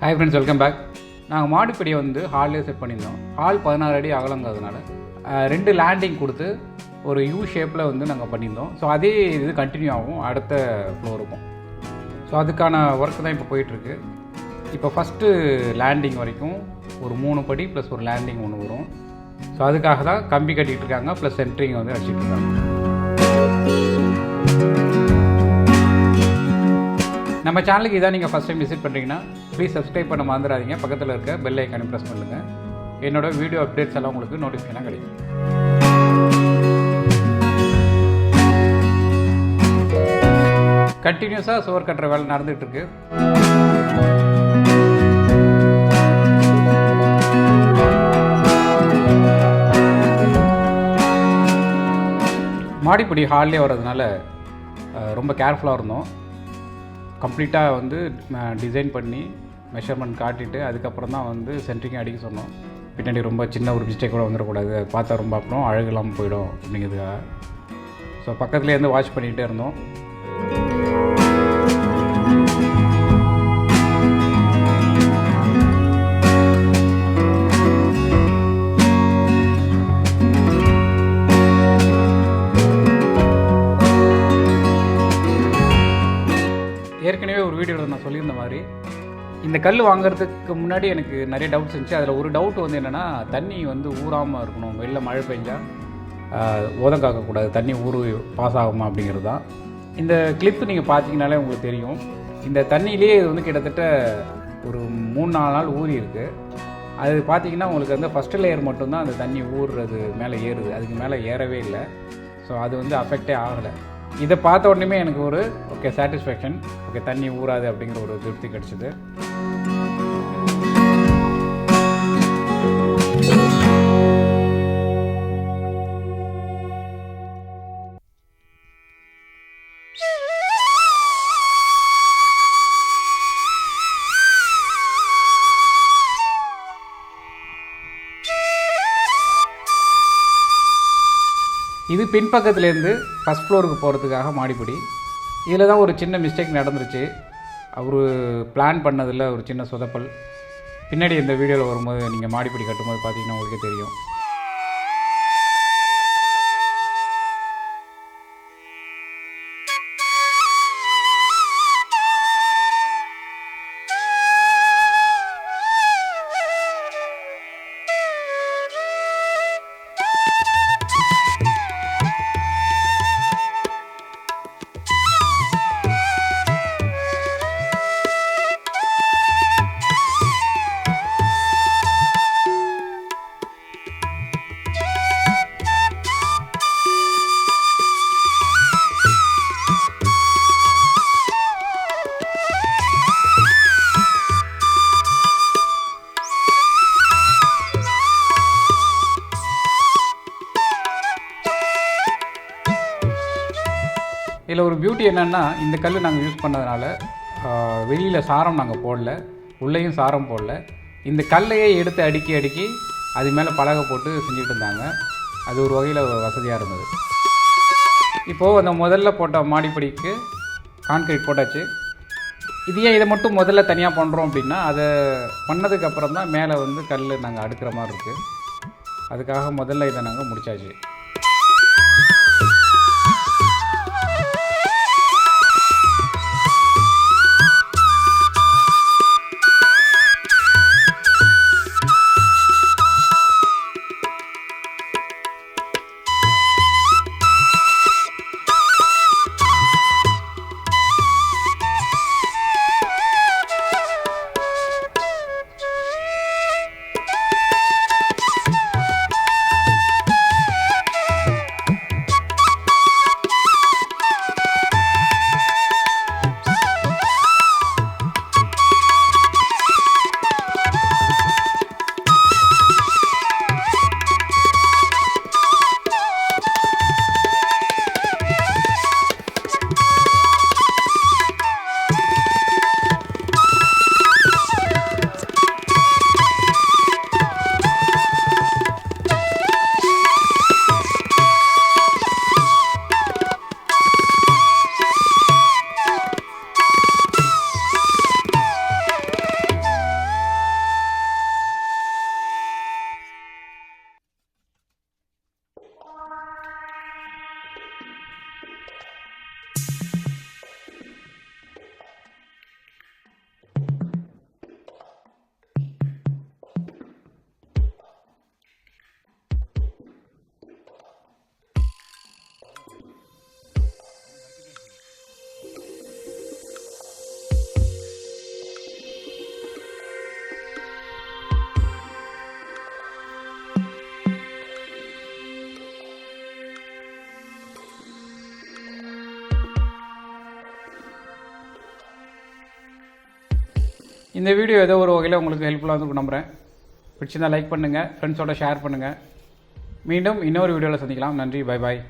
Hi friends welcome back நாங்கள் மாடிப்படியை வந்து ஹால்லே set பண்ணியிருந்தோம். ஹால் பதினாறு அடி அகலங்கிறதுனால ரெண்டு லேண்டிங் கொடுத்து ஒரு யூ ஷேப்பில் வந்து நாங்கள் பண்ணியிருந்தோம். ஸோ அதே இது கண்டினியூ ஆகும். அடுத்த ஃப்ளோருக்கும் ஸோ அதுக்கான ஒர்க் தான் இப்போ போயிட்டுருக்கு. இப்போ ஃபஸ்ட்டு லேண்டிங் வரைக்கும் ஒரு மூணு படி ப்ளஸ் ஒரு லேண்டிங் ஒன்று வரும். ஸோ அதுக்காக தான் கம்பி கட்டிகிட்டு இருக்காங்க ப்ளஸ் சென்ட்ரிங் வந்து அடிச்சிட்டு இருக்காங்க. நம்ம சேனலுக்கு இதான் நீங்கள் ஃபஸ்ட் டைம் விசிட் பண்ணுறீங்கன்னா ப்ளீஸ் சப்ஸ்கிரைப் பண்ண மறந்துடாதீங்க. பக்கத்தில் இருக்க பெல் ஐக்கானை ப்ரெஸ் பண்ணுங்கள் என்னோட வீடியோ அப்டேட்ஸ் எல்லாம் உங்களுக்கு நோட்டிஃபிகேஷனாக கிடைக்கும். கண்டினியூஸாக சுவர் கட்டுற வேலை நடந்துகிட்ருக்கு மாடிப்படி ஹால்லே வர்றதுனால ரொம்ப கேர்ஃபுல்லாக இருந்தோம். கம்ப்ளீட்டாக வந்து டிசைன் பண்ணி மெஷர்மெண்ட் காட்டிட்டு அதுக்கப்புறம் தான் வந்து சென்ட்ரிங் அடிக்க சொன்னோம். பின்னாடி ரொம்ப சின்ன ஒரு மிஸ்டேக் கூட வந்துடக்கூடாது அது பார்த்தா ரொம்ப அப்புறம் அழகெல்லாம் போயிடும் அப்படிங்கிறதுக்காக. ஸோ பக்கத்துலேயே இருந்து வாட்ச் பண்ணிகிட்டே இருந்தோம். இந்த கல் வாங்குறதுக்கு முன்னாடி எனக்கு நிறைய டவுட்ஸ் இருந்துச்சு. அதில் ஒரு டவுட் வந்து என்னென்னா தண்ணி வந்து ஊறாமல் இருக்கணும். வெளில மழை பெஞ்சால் உதம் காக்கக்கூடாது. தண்ணி ஊறு பாஸ் ஆகுமா அப்படிங்கிறது. தான் இந்த கிளிப்பு நீங்கள் பார்த்தீங்கனாலே உங்களுக்கு தெரியும். இந்த தண்ணியிலே இது வந்து கிட்டத்தட்ட ஒரு மூணு நாலு நாள் ஊறி இருக்குது அது பார்த்தீங்கன்னா உங்களுக்கு வந்து ஃபஸ்ட்டு லேயர் மட்டும்தான் அந்த தண்ணி ஊறுறது மேலே ஏறுது. அதுக்கு மேலே ஏறவே இல்லை. ஸோ அது வந்து அஃபெக்டே ஆகலை. இதை பார்த்த உடனே எனக்கு ஒரு ஓகே சாட்டிஸ்ஃபேக்ஷன் ஓகே தண்ணி ஊறாது அப்படிங்கிற ஒரு திருப்தி கிடச்சிது. இது பின்பக்கத்துலேருந்து ஃபஸ்ட் ஃப்ளோருக்கு போகிறதுக்காக மாடிப்படி. இதில் தான் ஒரு சின்ன மிஸ்டேக் நடந்துருச்சு. அவர் பிளான் பண்ணதில் ஒரு சின்ன சொதப்பல். பின்னாடி இந்த வீடியோவில் வரும்போது நீங்கள் மாடிப்படி கட்டும்போது பார்த்தீங்கன்னா உங்களுக்கே தெரியும். இதில் ஒரு பியூட்டி என்னென்னா இந்த கல் நாங்கள் யூஸ் பண்ணதுனால வெளியில் சாரம் நாங்கள் போடல உள்ளேயும் சாரம் போடல. இந்த கல்லையே எடுத்து அடுக்கி அடுக்கி அது மேலே பலகை போட்டு செஞ்சுட்டு இருந்தாங்க. அது ஒரு வகையில் வசதியாக இருந்தது. இப்போது அந்த முதல்ல போட்ட மாடிப்படிக்கு கான்கிரீட் போட்டாச்சு. இது ஏன் இதை மட்டும் முதல்ல தனியாக பண்ணுறோம் அப்படின்னா அதை பண்ணதுக்கப்புறம் தான் மேலே வந்து கல் நாங்கள் அடுக்கிற மாதிரி இருக்குது அதுக்காக முதல்ல இதை நாங்கள் முடிச்சாச்சு. இந்த வீடியோ ஏதோ ஒரு வகையில் உங்களுக்கு ஹெல்ப்ஃபுல்லாக இருக்கும் நம்புகிறேன் பிடிச்சிருந்தா லைக் பண்ணுங்கள் ஃப்ரெண்ட்ஸோட ஷேர் பண்ணுங்கள் மீண்டும் இன்னொரு வீடியோவில் சந்திக்கலாம். நன்றி பை பாய்